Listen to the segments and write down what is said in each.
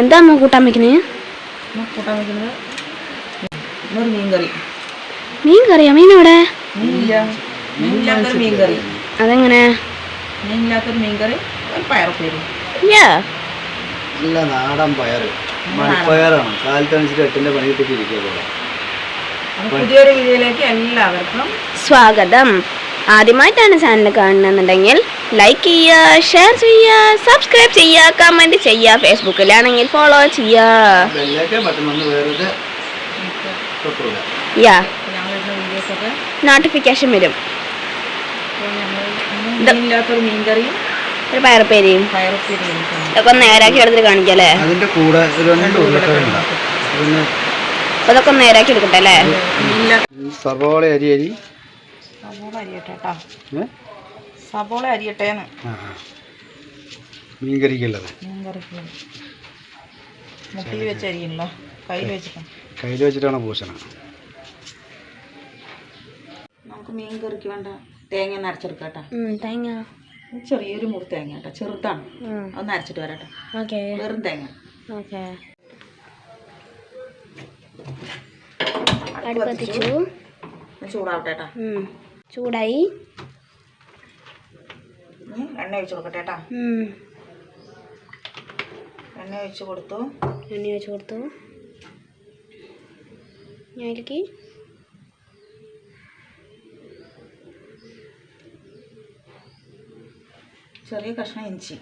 എന്താ അമ്മ കൂട്ടാൻ വെക്കുന്നത് മീൻകറിയാ കൂട്ടാൻ വെക്കുന്നത് ഇന്നൊരു മീൻ എവിടെ മീനില്ല. മീൻ കറി അതെങ്ങനെ? മീനില്ലാത്തൊരു പയറുപ്പേരി. നല്ല നാടൻ മണിപ്പയറാണ്. പണി പുതിയൊരു വീഡിയോയിലേക്ക് എല്ലാവർക്കും സ്വാഗതം. ആദ്യമായിട്ടാണ് ചാനൽ കാണുന്നുണ്ടെങ്കിൽ ലൈക്ക് ചെയ്യുക ഷെയർ ചെയ്യുക സബ്സ്ക്രൈബ് ചെയ്യുക കമന്റ് ചെയ്യുക ഫേസ്ബുക്കിലാണെങ്കിൽ ഫോളോ ചെയ്യുക. യാ നോട്ടിഫിക്കേഷൻ വരും. ഒരു പയറുപ്പേരിയും. ഇതൊക്കെ നേരാക്കി എടുത്തിട്ട് കാണിക്കാം അല്ലേ? ഒന്ന് നേരാക്കി എടുക്കട്ടെ അല്ലേ? സവോള അരി അരി. സവോള അരി കേട്ടോ? സബോള അരിയട്ടേന്ന്. ആ ആ. മീൻ കറിക്കുള്ളത് മീൻ കറിക്ക് മുട്ടിൽ വെച്ച് അരിയണല്ലോ. കയ്യിൽ വെച്ചിട്ടാണ് കയ്യിൽ വെച്ചിട്ടാണ് പൂശണം? നമുക്ക് മീൻ കറിക്ക് വേണ്ട തേങ്ങ ഒന്ന് അരച്ചെടുക്കാം തേങ്ങ. ചെറിയൊരു മുറി തേങ്ങ കേട്ടോ. ചെറുതാണ്. അത് അരച്ചിട്ട് വരാം കേട്ടോ ഓക്കെ. വെറും തേങ്ങ. ഓക്കെ. ചൂടാവട്ടെ ചൂടായി. എണ്ണ ഒഴിച്ച് കൊടുക്കട്ടെ കേട്ടോ. എണ്ണ ഒഴിച്ച് കൊടുത്തു. എണ്ണ ഒഴിച്ച് കൊടുത്തു. ഞാനിലേക്ക് ചെറിയ കഷ്ണം ഇഞ്ചി.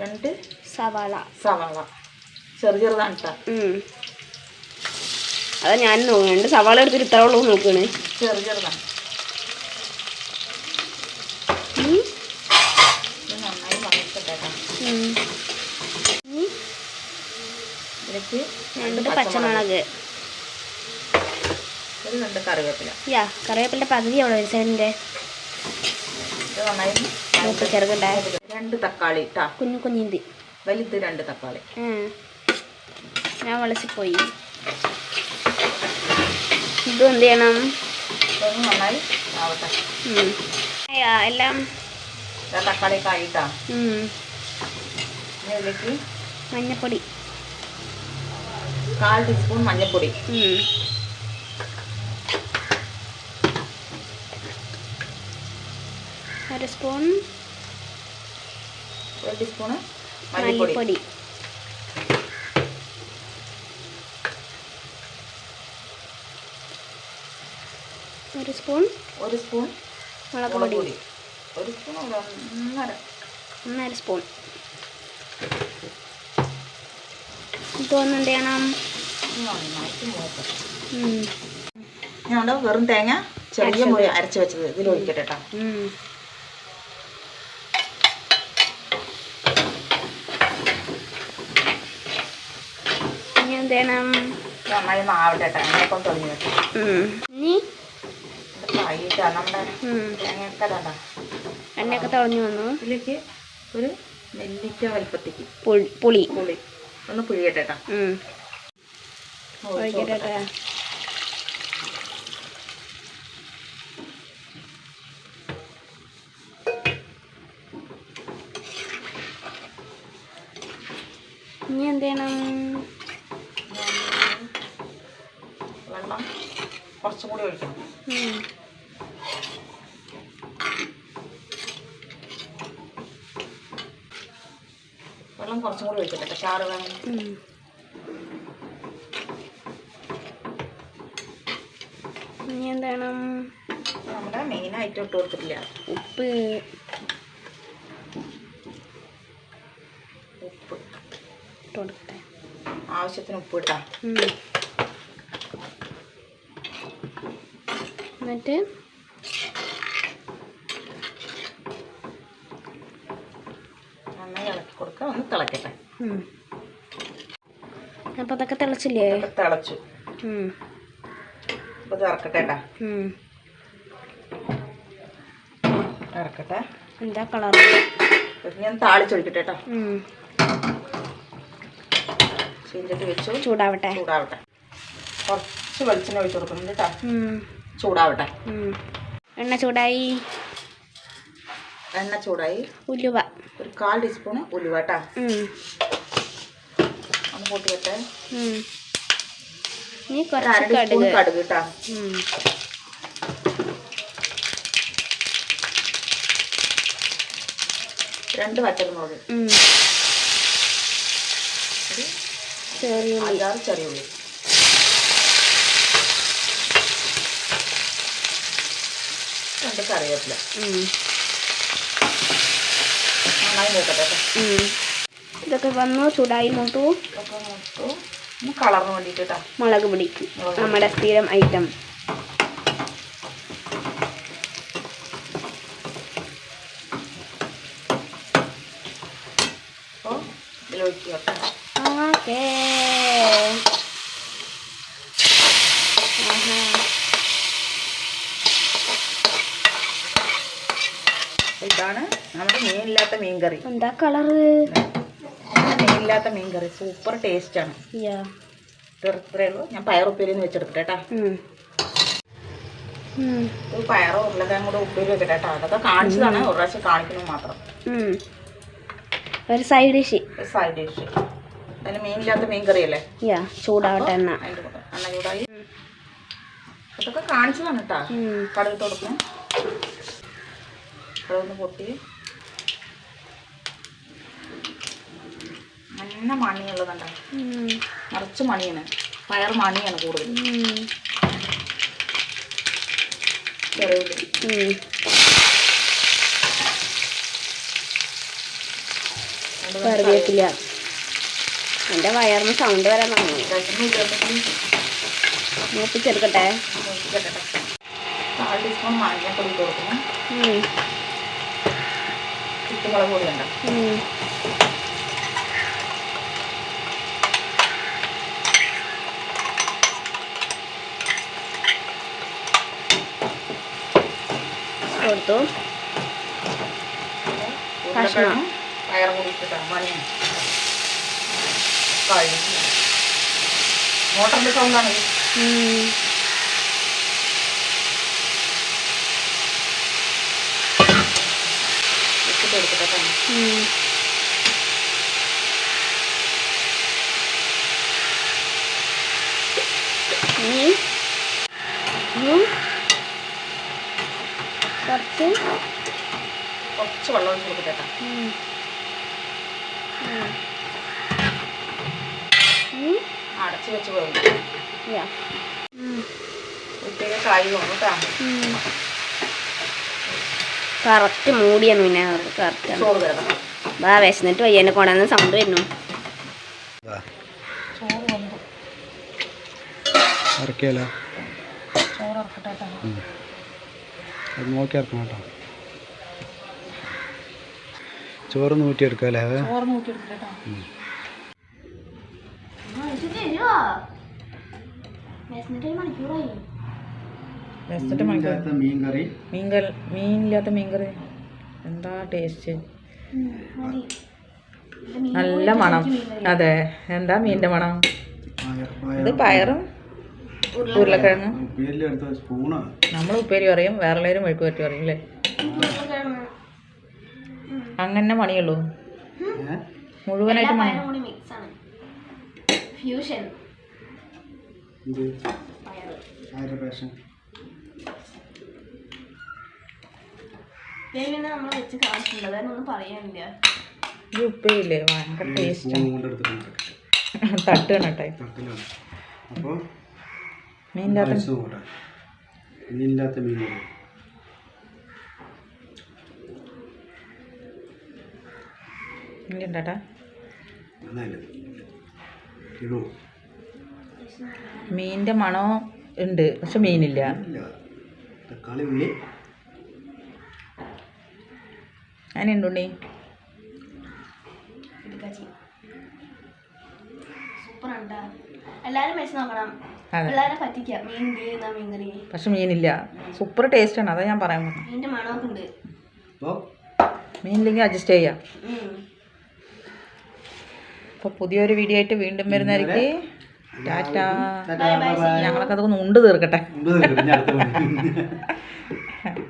രണ്ട്. സവാള. സവാള. ചെറു ചെറുതാണ് കേട്ടോ. അതാ ഞാൻ നോക്കുന്നുണ്ട് സവാള എടുത്തിട്ട് ഇത്ര ഉള്ളൂ നോക്കുകയാണ് ചെറു ചെറുതാ. രണ്ട് പച്ചമുളക്. യാ കറിവേപ്പിന്റെ പകുതി അവിടെ ഒരു സൈഡിന്റെ രണ്ട് തക്കാളി കുഞ്ഞു കുഞ്ഞിന്തി. വലുത് രണ്ട് തക്കാളി. ഞാൻ ഞാൻ വളസിപ്പോയി ഇതും എന്ത് ചെയ്യണം? ഇതൊന്ന് നന്നായി ആവട്ടെ. എല്ലാം തക്കാളി കായിട്ടാ ഇതിലേക്ക് മഞ്ഞപ്പൊടി. കാൽ ടീസ്പൂൺ മഞ്ഞൾപ്പൊടി. ഒരു സ്പൂൺ ഒരു ടീസ്പൂണ് മല്ലിപ്പൊടി. ഒരു സ്പൂൺ. ഒരു സ്പൂൺ മുളക് പൊടി. ഒരു സ്പൂൺ ഒന്നര. ഒന്നര സ്പൂൺ. ഇതൊന്നും എന്ത് ചെയ്യണം ഞാൻ വെറും തേങ്ങ ചെറിയ മുറി അരച്ച് വെച്ചത്. ഇതിൽ ഒഴിക്കട്ടെ കേട്ടോ. ഇനി എന്ത് ചെയ്യണം? നന്നായി ആവട്ടെ കേട്ടോ. കൊണ്ട് തുടങ്ങി വെക്കാം എണ്ണയൊക്കെ തുളഞ്ഞു വന്നു. ഇതിലേക്ക് ഒരു നെല്ലിക്ക വലിപ്പത്തേക്ക്. പുളി. പുളി. ഒന്ന് പുഴിയട്ടെ കേട്ടോ. ഇനി എന്ത് ചെയ്യണം? വെള്ളം കുറച്ചും കൂടി ഒഴിക്കണം. വെള്ളം കുറച്ചും കൂടി ഒഴിക്കട്ടെ കേട്ടോ ചാറ് വേണം. ഇനി എന്താണ്? നമ്മുടെ മെയിനായിട്ട് ഇട്ട് കൊടുത്തിട്ടില്ല. ഉപ്പ്. ഉപ്പ്. ഇട്ട് കൊടുക്കട്ടെ. ആവശ്യത്തിന് ഉപ്പ് ഇട്ടാ എന്നിട്ട്? കൊടുക്കുക ഒന്ന് തിളക്കട്ടെ. അപ്പൊ അപ്പോൾ അതൊക്കെ തിളച്ചില്ലേ? തിളച്ചു. അപ്പോൾ ഇറക്കട്ടെ ഇറക്കട്ടെ. എന്താ കളർ ഞാൻ താളിച്ചൊഴിക്കട്ടെ കേട്ടോ. ചീഞ്ചട്ടി വെച്ചു. ചൂടാവട്ടെ. ചൂടാവട്ടെ. കുറച്ച് വെളിച്ചെണ്ണ ഒഴിച്ചു കൊടുക്കുന്നുണ്ട് കേട്ടോ. ചൂടാവട്ടെ. എണ്ണ ചൂടായി. എണ്ണ ചൂടായി. ഉലുവ. ഒരു കാൽ ടീസ്പൂൺ ഉലുവ കേട്ടാ. ഒന്ന് കൂട്ടി. ഇനി അര ടീസ്പൂൺ കടുക്. കേട്ടാ. രണ്ട് വറ്റൽമുളക് അഞ്ചാറ് ചെറിയ ഉള്ളി. രണ്ട് കറിവേപ്പില. നന്നായി നോക്കട്ടെ ഇതൊക്കെ വന്നു ചൂടായി നോട്ടു കളറിന് വേണ്ടിയിട്ട് മുളക് പിടിക്കും നമ്മുടെ സ്ഥിരം ഐറ്റം അപ്പോൾ ഇതിലൊഴിക്കുക കേട്ടോ ഓക്കേ ആഹാ. ഇതാണ് നമ്മുടെ മീനില്ലാത്ത മീൻ കറി എന്താ കളറ്? മീനില്ലാത്ത മീൻ കറി സൂപ്പർ ടേസ്റ്റാണ് ഇത്രയേ ഉള്ളൂ. ഞാൻ പയറുപ്പേരിന്ന് വെച്ചെടുത്തിട്ട് കേട്ടോ. പയറോ ഉരുളക്കാൻ കൂടെ ഉപ്പേരി വെക്കട്ടെ കേട്ടോ. അതൊക്കെ കാണിച്ചതാണ്. ഒരു പ്രാവശ്യം കാണിക്കുന്നത് മാത്രം. ഒരു സൈഡ് ഡിഷ് സൈഡ് ഡിഷ് അതിന് മീനില്ലാത്ത മീൻ കറിയല്ലേ ചൂടാവട്ടെ എണ്ണ എണ്ണ ചൂടായി. അതൊക്കെ കാണിച്ചതാണ് കേട്ടോ. കടൽ കടുക് കടുകൊന്ന് പൊട്ടി നല്ല മണിയുള്ളതുണ്ടോ. നിറച്ച് മണിയാണ്. പയർ മണിയാണ് കൂടുതൽ ഉം. ചെറിയ ഉം. രണ്ട് കറിവേപ്പില. എന്റെ വയറിന് സൗണ്ട് വരാൻ തുടങ്ങി മൂപ്പിച്ചെടുക്കട്ടെ. കാൽ ടീസ്പൂൺ മഞ്ഞൾപ്പൊടി കൊടുക്കണം. ഉം. ചുറ്റുമുളക് പൊടി ഉണ്ടോ. കൊടുത്തു. പയറും കൂടി ഇട്ടിട്ടാണ്. മണിയാണ് മോട്ടറിന്റെ സൗണ്ടാണ് ഉം. കേട്ടോ. കുറച്ച് കുറച്ച് വെള്ളം ഒഴിച്ച് കൊടുക്കട്ടെ. അടച്ച് വെച്ച് വേവിക്കും യാ. ഉം. ഉപ്പേരി കായ് തോന്നും കേട്ടോ. കറക്റ്റ് മൂടിയാണ് പിന്നെ കറക്റ്റ് ബാ വിശന്നിട്ട് വയ്യ എന്നെ കൊണ്ടുവന്ന് സൗണ്ട് വരുന്നു. ഇറക്കിയാലോ? നോക്കി ഇറക്കണം കേട്ടോ. ചോറ് അല്ലേ അത്? ചോറ് വെച്ചിട്ട് മണിക്കൂർ മീൻ കറി. മീൻ കറി. മീനില്ലാത്ത മീൻകറി എന്താ ടേസ്റ്റ്? നല്ല മണം. അതെ. എന്താ മീനിന്റെ മണം? ഇത് പയറും ഉരുളക്കിഴങ്ങും. നമ്മൾ ഉപ്പേരി പറയും വേറെ എല്ലാവരും മെഴുക്ക് പറ്റി പറയും അല്ലേ? അങ്ങനെ മണിയുള്ളൂ ഏഹ് മുഴുവനായിട്ട് മണി ഫ്യൂഷൻ പേഷൻ നമ്മൾ വെച്ച് പറയാനില്ല. ഭയങ്കര ടേസ്റ്റ് സ്പൂൺ കൊണ്ടെടുത്തിട്ടുണ്ട് തട്ടുകയാണ് കേട്ടെ അപ്പോൾ മീനില്ലാത്ത മീനിന്റെ ഉണ്ട്. പക്ഷെ മീനില്ല. തക്കാളി ഉള്ളി അതിനുണ്ടുണ്ണി സൂപ്പർ ഉണ്ടാ എല്ലാരും വെച്ച് നോക്കണം അതെ പിള്ളേരെ പറ്റിക്കാം മീൻ എന്നാ മീൻ കറി? പക്ഷെ മീനില്ല. സൂപ്പർ ടേസ്റ്റ് ആണ്. അതാ ഞാൻ പറയാൻ മീനില്ലെങ്കിൽ അഡ്ജസ്റ്റ് ചെയ്യാം. അപ്പോൾ പുതിയൊരു വീഡിയോ ആയിട്ട് വീണ്ടും വരുന്നതായിരിക്കും. ടാറ്റാ. ഞങ്ങളൊക്കെ ഉണ്ട് തീർക്കട്ടെ.